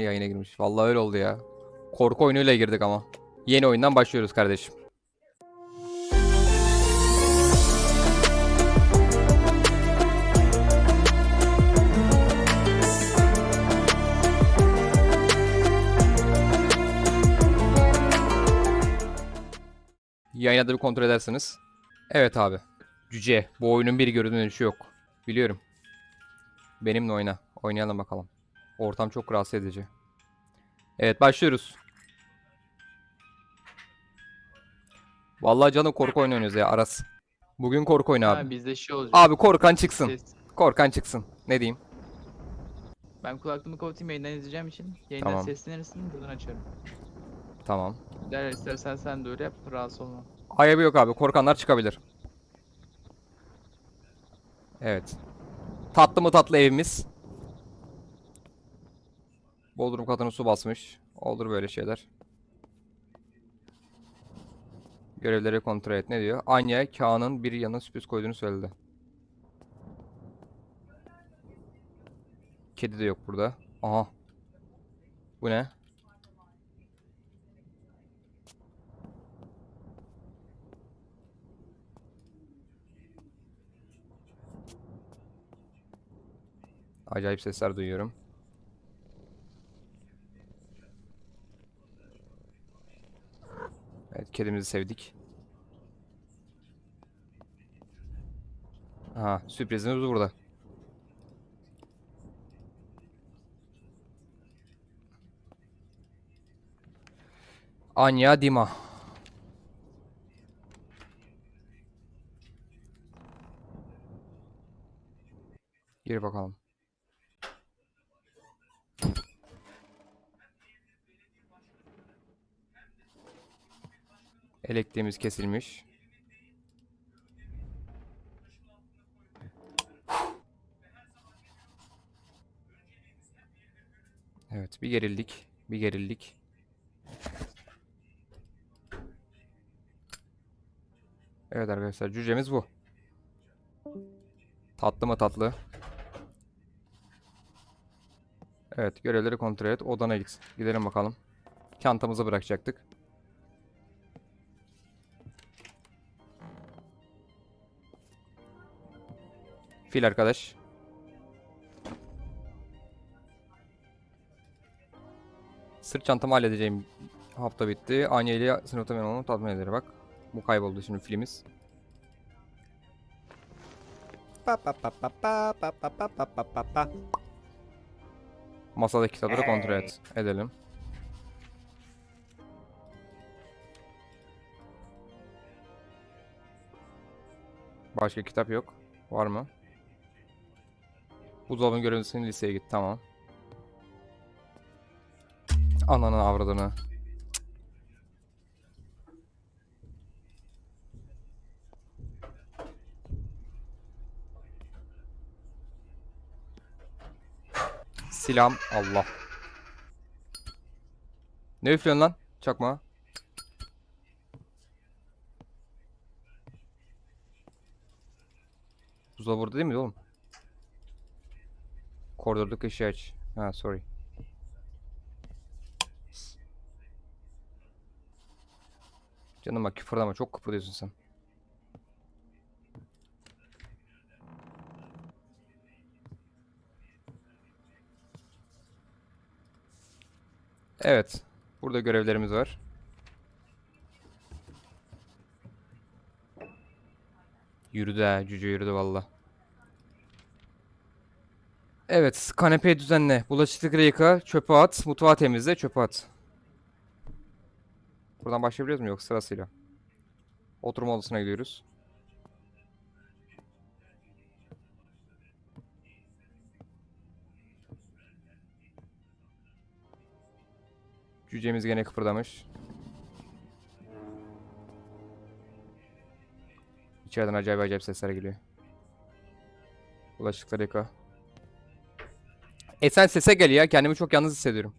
yayına girmiş. Vallahi öyle oldu ya. Korku oyunuyla girdik ama. Yeni oyundan başlıyoruz kardeşim. Yayına da bir kontrol edersiniz. Evet abi. Cüce. Bu oyunun bir görünüşü yok. Biliyorum. Benimle oyna. Oynayalım bakalım. Ortam çok rahatsız edici. Evet başlıyoruz. Vallahi canım korku oyunu oynuyoruz ya Aras. Bugün korku oyunu Ha, abi. bizde şey olacak. Abi korkan çıksın. ses. Korkan çıksın. Ne diyeyim? Ben kulaklığımı kapatayım yayından izleyeceğim için. Yayından Tamam. seslenirsin buradan açıyorum. Tamam. Der istersen sen de öyle yap rahatsız olma. Ayıbı yok abi. Korkanlar çıkabilir. Evet. Tatlı mı tatlı evimiz. Bodrum katını su basmış. Olur böyle şeyler. Görevleri kontrol et. Ne diyor? Anya, Kaan'ın bir yanına sürpriz koyduğunu söyledi. Kedi de yok burada. Aha. Bu ne? Acayip sesler duyuyorum. Evet, kedimizi sevdik. Aha, sürprizimiz burada. Anya Dima. Gir bakalım. Elektriğimiz kesilmiş. Evet, bir gerildik, bir gerildik. Evet arkadaşlar, cücemiz bu. Tatlı mı tatlı? Evet, görevleri kontrol et. Odana git. Gidelim bakalım. Çantamızı bırakacaktık. Fil arkadaş. Sırt çantamı halledeceğim hafta bitti. Anya ile sınıfta ben onu tatmin ederim bak. Bu kayboldu şimdi filimiz. Pa pa pa pa pa pa pa pa pa pa pa pa. Masadaki kitapları kontrol et. Edelim. Başka kitap yok. Var mı? Buzdolabının görüntüsünün liseye git. Tamam. Ananı avradını. Silahım Allah. Ne üflüyorsun lan? Çakma. Buzdolabı burada değil mi oğlum? Koridordaki ışığı aç. Ha sorry. Canım bak küfürleme çok kıpırdıyorsun sen. Evet. Burada görevlerimiz var. Yürüdü ha. Cüce yürüdü valla. Evet. Kanepeyi düzenle. Bulaşıkları yıka. Çöpe at. Mutfağı temizle. Çöpe at. Buradan başlayabiliyoruz mu? Yok sırasıyla. Oturma odasına gidiyoruz. Cücemiz gene kıpırdamış. İçeriden acayip acayip sesler geliyor. Bulaşıkları yıka. E sen sese gel ya. Kendimi çok yalnız hissediyorum.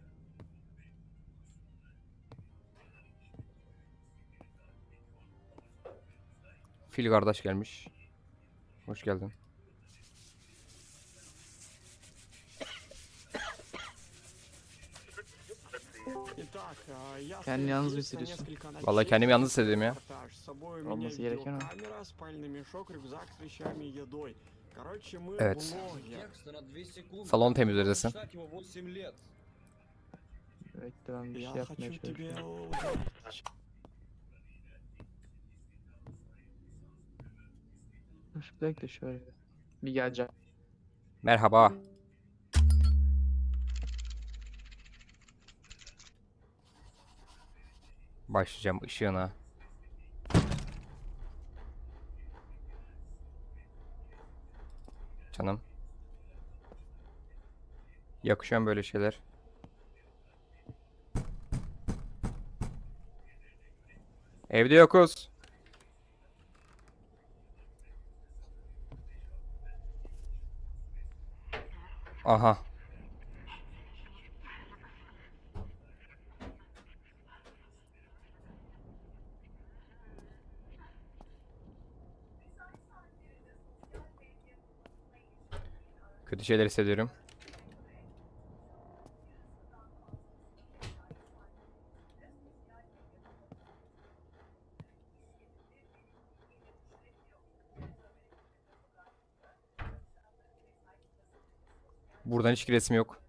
Fil kardeş gelmiş. Hoş geldin. Kendini yalnız mı hissediyorsun? Vallahi kendimi yalnız hissediyorum ya. Olması gereken o. Evet. Salon temizlesin. Bekle ben bir şey yapmaya çalışıyorum. Dur bekle şöyle. Bir geleceğim. Merhaba. Başlayacağım ışığına. Mu böyle şeyler? Evde yokuz. Aha. Kötü şeyler hissediyorum. Buradan hiç resim yok.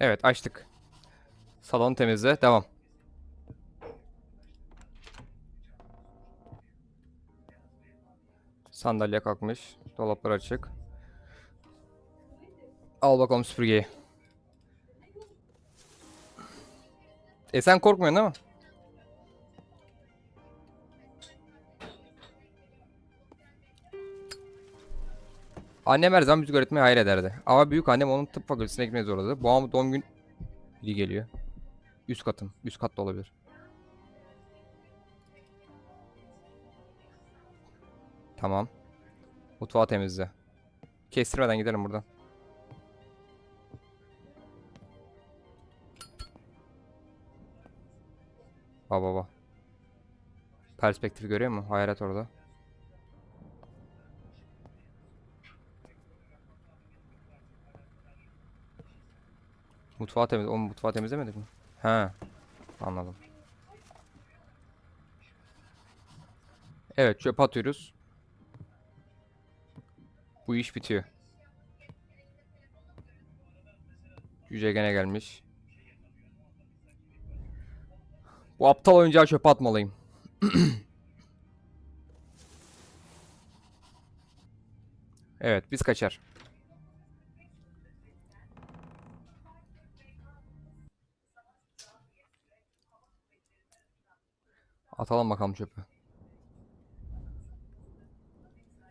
Evet açtık. Salon temizle. Devam. Sandalye kalkmış. Dolaplar açık. Al bakalım süpürgeyi. E sen korkmuyorsun değil mi? Annem her zaman müzik öğretmeye hayır ederdi. Ama büyük annem onun tıp fakültesine gitmeye zorladı. An doğum gün biri geliyor. Üst katım. Üst kat da olabilir. Tamam. Mutfağı temizle. Kestirmeden gidelim buradan. Baba baba. Perspektifi görüyor musun? Hayalet orada. Mutfağı temiz. Oğlum mutfağı temizlemedik mi? He. Anladım. Evet çöp atıyoruz. Bu iş bitiyor. Yüce gene gelmiş. Bu aptal oyuncağı çöpe atmalıyım. evet biz kaçar. Atalım bakalım çöpü.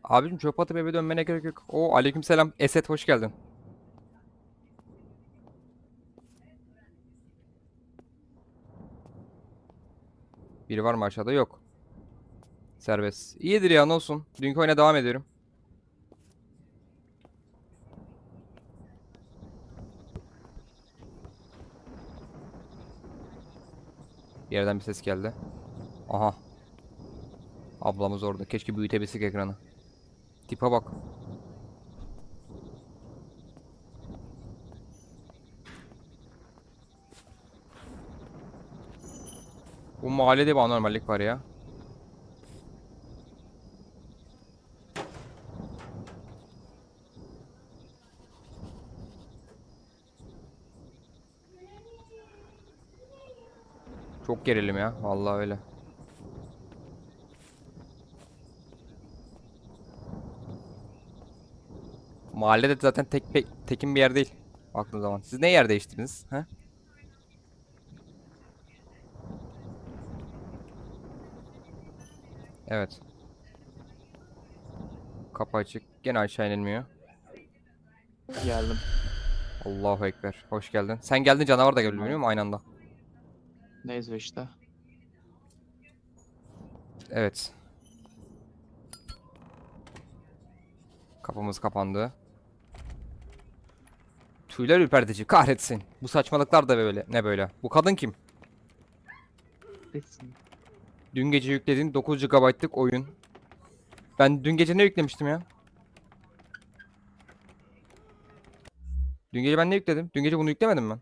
Abicim çöp atıp eve dönmene gerek yok. Oo aleykümselam. Esed hoş geldin. Biri var mı aşağıda? Yok. Serbest. İyidir ya ne olsun. Dünkü oyuna devam ediyorum. Bir yerden bir ses geldi. Aha. Ablamız orada. Keşke büyütebilsek ekranı. Tipe bak. Bu mahallede bir anormallik var ya. Çok gerilim ya. Vallahi öyle. Mahallede de zaten tek pe- tekin bir yer değil. Baktığın zaman. Siz ne yer değiştirdiniz? He? Evet. Kapı açık. Gene aşağı inilmiyor. Geldim. Allahu Ekber. Hoş geldin. Sen geldin canavar da geldi biliyor musun? Aynı anda. Neyse işte. Evet. Kapımız kapandı. Tüyler ürpertici. Kahretsin. Bu saçmalıklar da böyle. Ne böyle? Bu kadın kim? Bitsin. Dün gece yüklediğin 9 GB'lık oyun. Ben dün gece ne yüklemiştim ya? Dün gece ben ne yükledim? Dün gece bunu yüklemedim ben.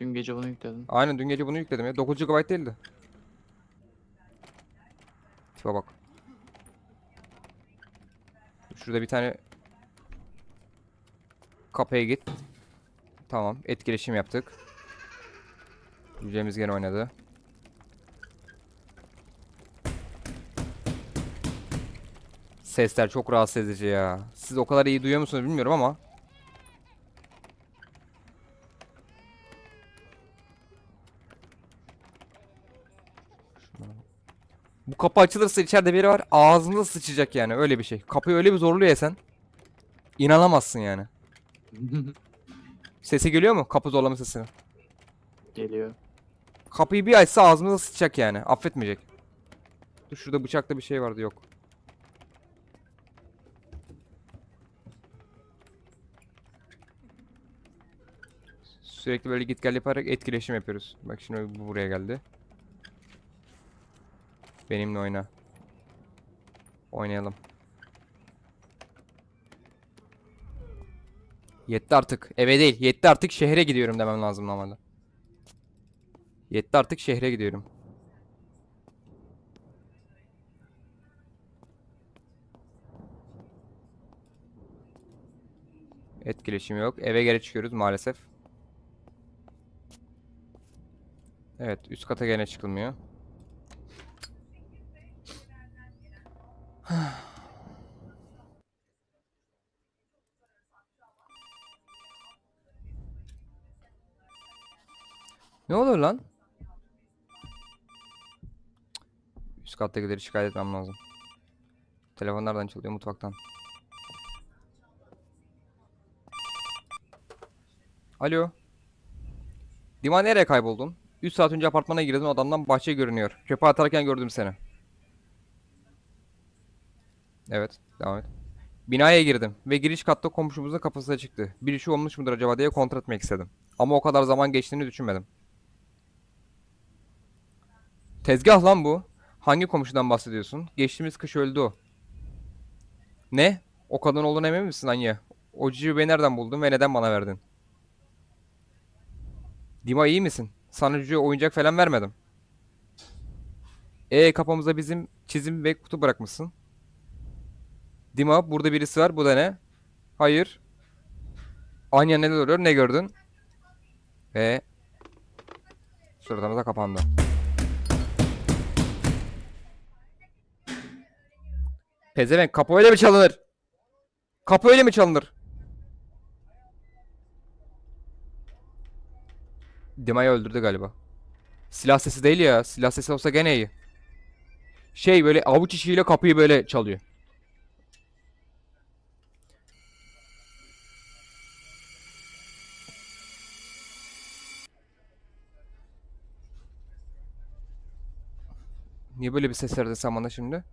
Dün gece bunu yükledim. Aynen dün gece bunu yükledim ya. 9 GB değildi. Tipe bak. Şurada bir tane kapıya git. Tamam, etkileşim yaptık. Yüceğimiz gene oynadı. Sesler çok rahatsız edici ya. Siz o kadar iyi duyuyor musunuz bilmiyorum ama. Bu kapı açılırsa içeride biri var ağzında sıçacak yani öyle bir şey. Kapıyı öyle bir zorluyor ya sen. İnanamazsın yani. Sesi geliyor mu? Kapı zorlama sesi. Geliyor. Kapıyı bir açsa ağzımıza sıçacak yani. Affetmeyecek. Dur şurada bıçakta bir şey vardı yok. Sürekli böyle git gel yaparak etkileşim yapıyoruz. Bak şimdi bu buraya geldi. Benimle oyna. Oynayalım. Yetti artık. Eve değil. Yetti artık şehre gidiyorum demem lazım normalde. Yetti artık şehre gidiyorum. Etkileşim yok. Eve geri çıkıyoruz maalesef. Evet, üst kata gene çıkılmıyor. Ne oluyor lan? Üst kattakileri şikayet etmem lazım. Telefon nereden çalıyor? Mutfaktan. Alo. Dima nereye kayboldun? 3 saat önce apartmana girdim adamdan bahçe görünüyor. Çöpe atarken gördüm seni. Evet, devam et. Binaya girdim ve giriş katta komşumuzun kapısı çıktı. Bir işi olmuş mudur acaba diye kontrol etmek istedim. Ama o kadar zaman geçtiğini düşünmedim. Tezgah lan bu. Hangi komşudan bahsediyorsun? Geçtiğimiz kış öldü o. Ne? O kadın olduğuna emin misin Anya? O cüceyi nereden buldun ve neden bana verdin? Dima iyi misin? Sana cüce oyuncak falan vermedim. E kapımıza bizim çizim ve kutu bırakmışsın. Dima burada birisi var. Bu da ne? Hayır. Anya neler oluyor? Ne gördün? Ve suratımıza kapandı. Pezevenk kapı öyle mi çalınır? Kapı öyle mi çalınır? Dima'yı öldürdü galiba. Silah sesi değil ya. Silah sesi olsa gene iyi. Şey böyle avuç içiyle kapıyı böyle çalıyor. Niye böyle bir ses verdin sen şimdi?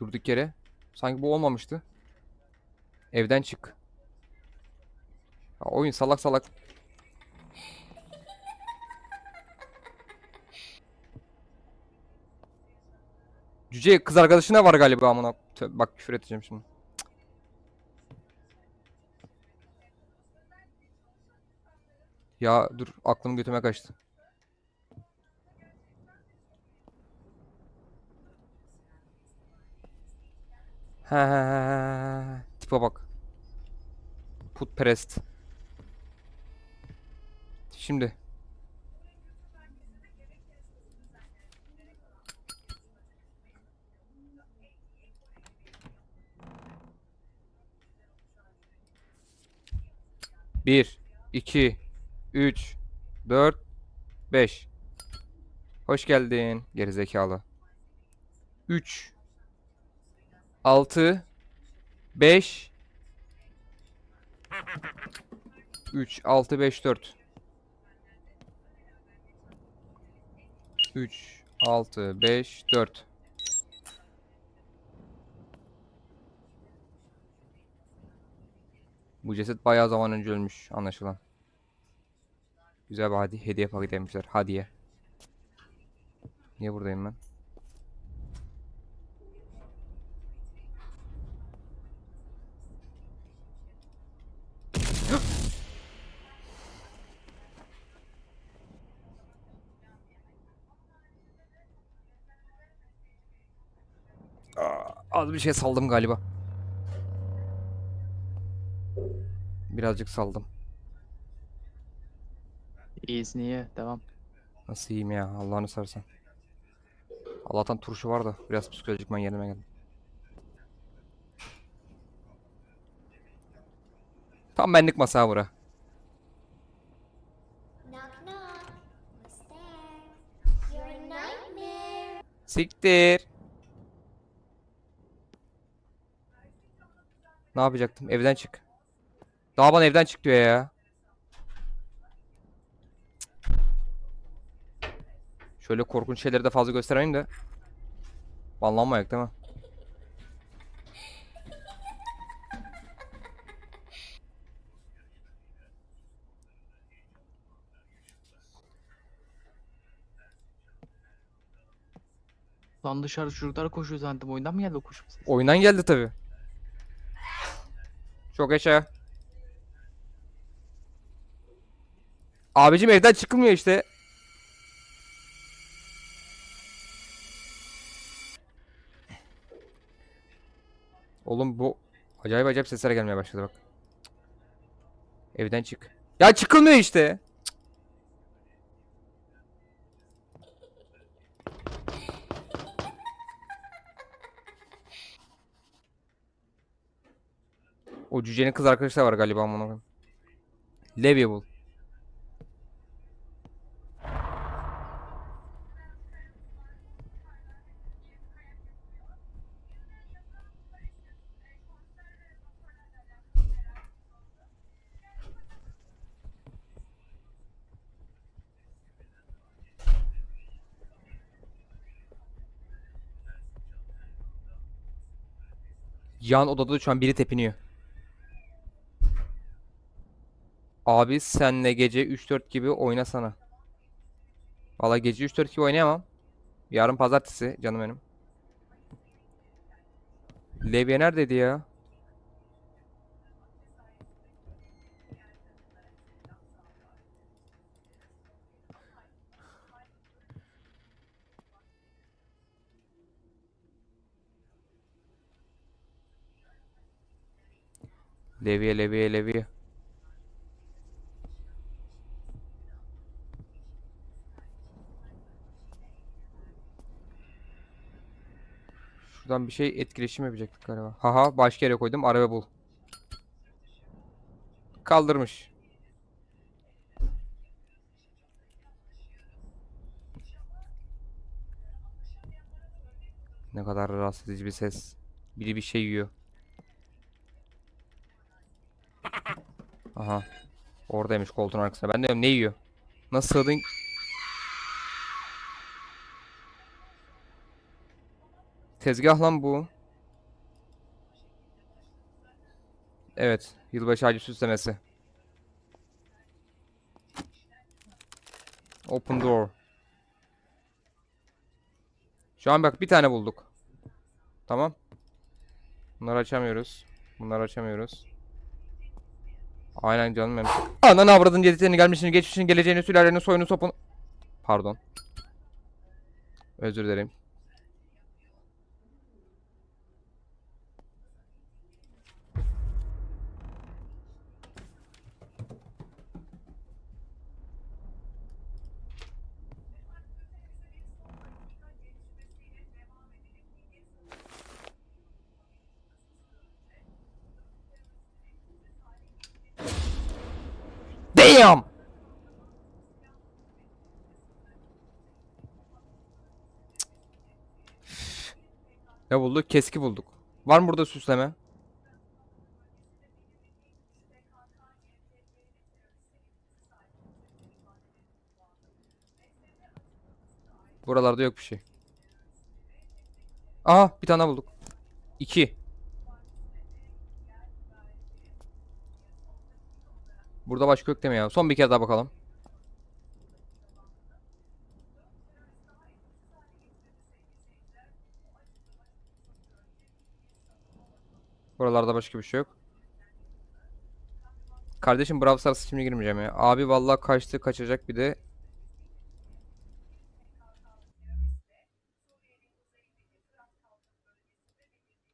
Durduk yere. Sanki bu olmamıştı. Evden çık. Ya oyun salak salak. Cüce kız arkadaşına var galiba amına. Bak küfür edeceğim şimdi. Ya dur aklım götüme kaçtı. He he he. Tipe bak. Putperest. Şimdi. Bir, iki, üç, dört, beş. Hoş geldin gerizekalı. Üç. 6 5 3 6 5 4 3 6 5 4 Bu ceset bayağı zaman önce ölmüş anlaşılan. Güzel bir hadi hediye paketi demişler. Hadiye. Niye buradayım ben? Az bir şey saldım galiba. Birazcık saldım. İyisin iyi. Devam. Nasıl yiyeyim ya Allah'ını sarsan. Allah'tan turşu var da biraz psikolojik ben yerime geldim. Tam benlik masa bura. Siktir. Ne yapacaktım? Evden çık. Daha bana evden çık diyor ya. Şöyle korkunç şeyleri de fazla göstermeyeyim de. Banlanmayak değil mi? Lan dışarı çocuklar koşuyor zannettim. Oyundan mı geldi o koşma sesi? Oyundan geldi tabi. Çok yaşa. Abicim evden çıkılmıyor işte. Oğlum bu acayip acayip sesler gelmeye başladı bak. Evden çık. Ya çıkılmıyor işte. O cücenin kız arkadaşı da var galiba amına koyayım. Leviable. Yan odada da şu an biri tepiniyor. Abi senle gece 3-4 gibi oynasana. Valla gece 3-4 gibi oynayamam. Yarın pazartesi canım benim. Levye neredeydi ya? Levye levye levye. Şuradan bir şey etkileşim yapacaktık galiba. Haha başka yere koydum. Araba bul. Kaldırmış. Ne kadar rahatsız edici bir ses. Biri bir şey yiyor. Aha. Oradaymış koltuğun arkasında. Ben diyorum ne yiyor? Nasıl sığdın? Tezgah lan bu. Evet. Yılbaşı ağacı süslemesi. Open door. Şu an bak bir tane bulduk. Tamam. Bunları açamıyoruz. Bunları açamıyoruz. Aynen canım benim. Ananı avradın cedetlerini gelmişini geçmişini geleceğini sülaleni soyunu sopunu. Pardon. Özür dilerim. Damn! Ne bulduk? Keski bulduk. Var mı burada süsleme? Buralarda yok bir şey. Aha bir tane bulduk. İki. Burada başka yok ya? Son bir kere daha bakalım. Buralarda başka bir şey yok. Kardeşim Brawl Stars şimdi girmeyeceğim ya. Abi vallahi kaçtı kaçacak bir de.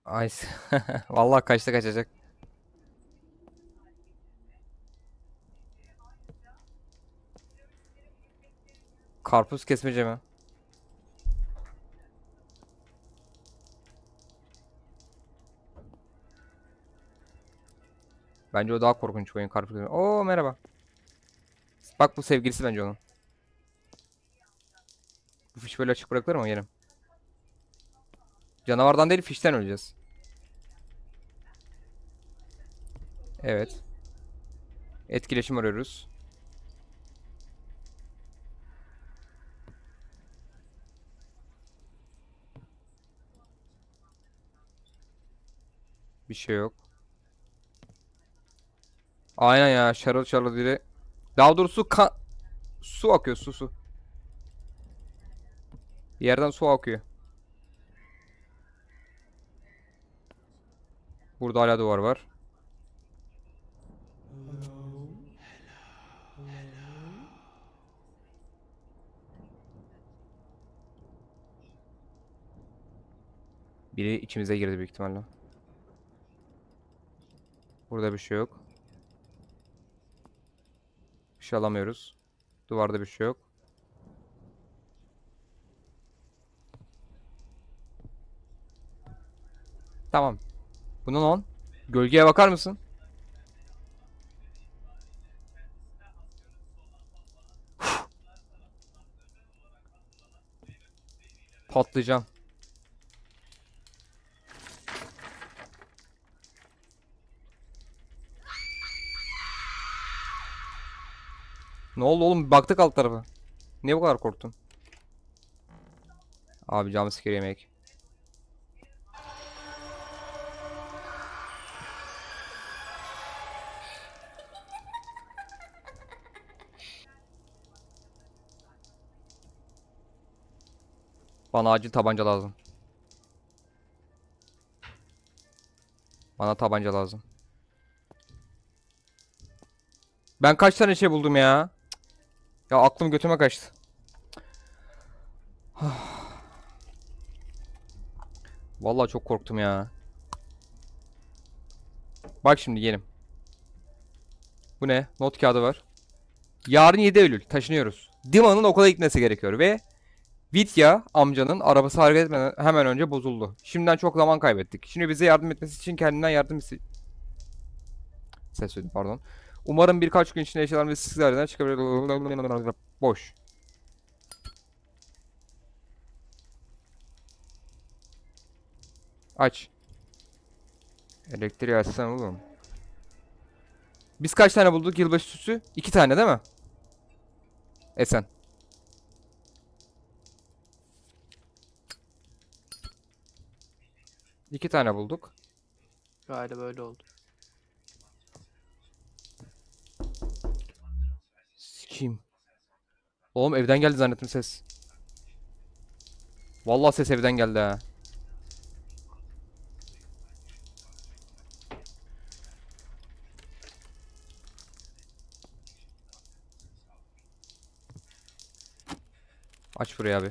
Ay vallahi kaçtı kaçacak. Karpuz kesmece mi? Bence o daha korkunç oyun karpuz kesmece. Oo merhaba. Bak bu sevgilisi bence onun. Bu fiş böyle açık bırakılır mı yerim? Canavardan değil fişten öleceğiz. Evet. Etkileşim arıyoruz. Bir şey yok. Aynen ya şarıl şarıl diye. Daha doğrusu kan... Su akıyor su su. Yerden su akıyor. Burada hala duvar var. Biri içimize girdi büyük ihtimalle. Burada bir şey yok. Bir şey alamıyoruz. Duvarda bir şey yok. Tamam. Bunun on. Gölgeye bakar mısın? Patlayacağım. Ne oldu oğlum? Baktık alt tarafa. Niye bu kadar korktun? Abi jumpscare yemek. Bana acil tabanca lazım. Bana tabanca lazım. Ben kaç tane şey buldum ya? Ya aklım götüme kaçtı. Vallahi çok korktum ya. Bak şimdi yeğenim. Bu ne? Not kağıdı var. Yarın 7 Eylül taşınıyoruz. Dima'nın okula gitmesi gerekiyor ve Vitya amcanın arabası hareket etmeden hemen önce bozuldu. Şimdiden çok zaman kaybettik. Şimdi bize yardım etmesi için kendinden yardım iste... Ses söyledim pardon. Umarım birkaç gün içinde eşyalar ve sizlerden çıkabilir. Boş. Aç. Elektriği açsana oğlum. Biz kaç tane bulduk yılbaşı süsü? İki tane değil mi? Esen. İki tane bulduk. Galiba öyle oldu. Sikiyim. Oğlum evden geldi zannettim ses. Vallahi ses evden geldi ha. Aç burayı abi.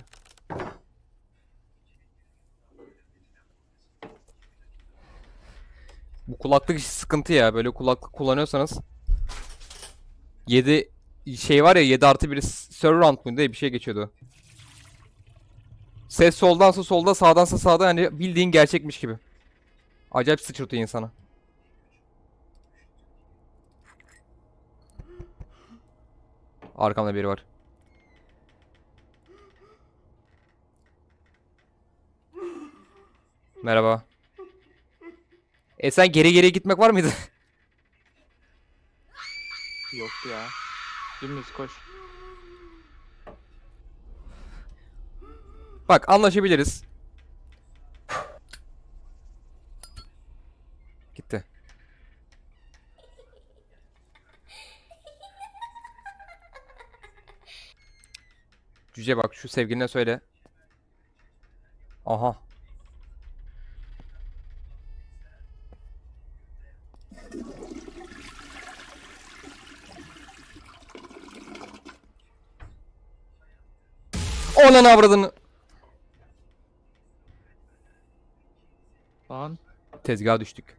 Bu kulaklık sıkıntı ya. Böyle kulaklık kullanıyorsanız 7 şey var ya 7 artı 1 surround muydu diye bir şey geçiyordu. Ses soldansa solda sağdansa sağda hani bildiğin gerçekmiş gibi. Acayip sıçratıyor insana. Arkamda biri var. Merhaba. E sen geri geri gitmek var mıydı? Yok ya. Dümdüz koş. Bak anlaşabiliriz. Gitti. Cüce bak şu sevgiline söyle. Aha. Onun avradını. Lan. Tezgaha düştük.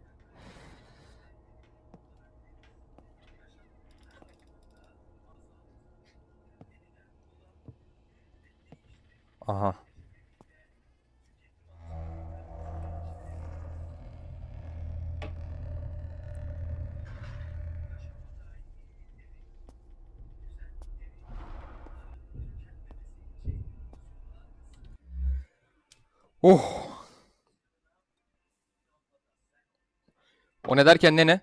Aha. Oh. O ne derken ne ne?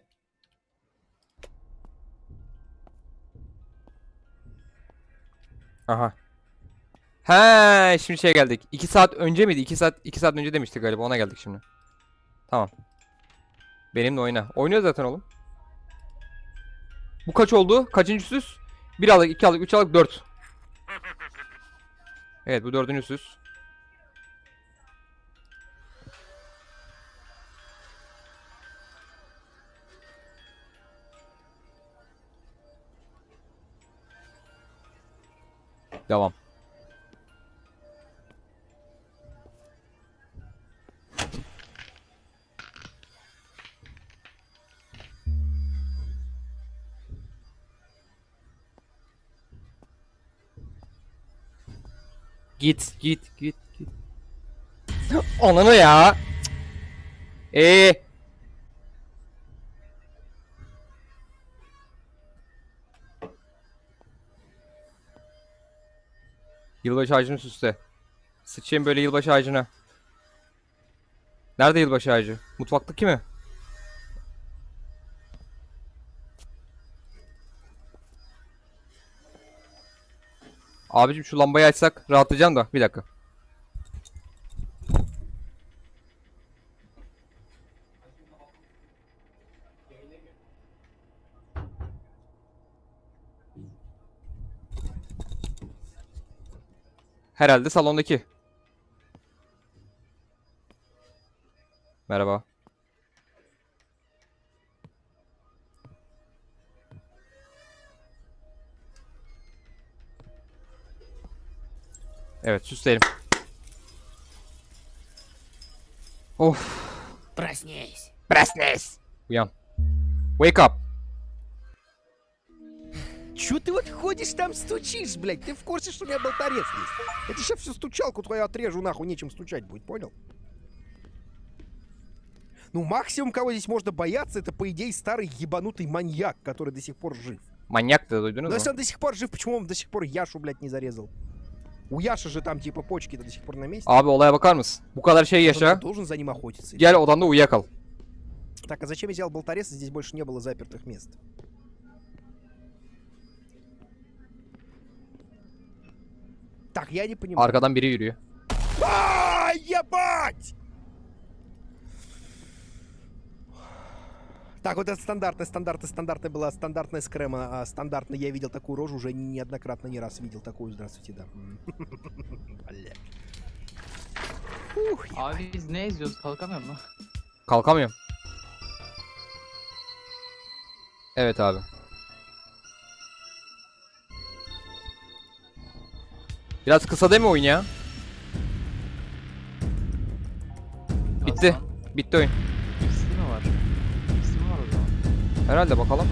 Aha. He, şimdi şeye geldik. 2 saat önce miydi? 2 saat 2 saat önce demiştik galiba. Ona geldik şimdi. Tamam. Benimle oyna. Oynuyor zaten oğlum. Bu kaç oldu? Kaçıncı süs? 1 aldık, 2 aldık, 3 aldık, 4. Evet, bu dördüncü süs. Devam. Git, git, git, git. Ananı ya. Ee. Yılbaşı ağacını süsle. Sıçayım böyle yılbaşı ağacına. Nerede yılbaşı ağacı? Mutfaktaki mi? Abicim şu lambayı açsak rahatlayacağım da. Bir dakika. Herhalde salondaki. Merhaba. Evet süsleyelim. Of. Проснись. Проснись. Уян. Wake up. Чё ты вот ходишь там стучишь, блядь? Ты в курсе, что у меня болторез есть? Тебе сейчас всю стучалку твою отрежу, нахуй, нечем стучать будет, понял? Ну, максимум, кого здесь можно бояться, это, по идее, старый ебанутый маньяк, который до сих пор жив. Duydunuz Но mu? если он до сих пор жив, почему он до сих пор Яшу, блядь, не зарезал? У Яши же там, типа, почки-то до сих пор на месте. Abi olaya bakar mısın? Bu kadar şey yaşa. должен за ним охотиться. Gel odanda uyuyakal. Так, а зачем я взял болторез, здесь больше не было запертых мест? Так, я не понимаю. Arkadan biri yürüyor. А, ебать! Так, вот это стандартная, стандартная, стандартная была стандартная скрема. А, стандартно я видел такую рожу, уже неоднократно не раз видел такую. Здравствуйте, да. Бля. Ух, я- Abi biz ne izliyoruz? Kalkamıyorum lan. Kalkamıyorum. Evet abi. Biraz kısa değil mi oyun ya? Bitti. Bitti oyun. İkisi mi var? İkisi mi var o zaman? Herhalde bakalım.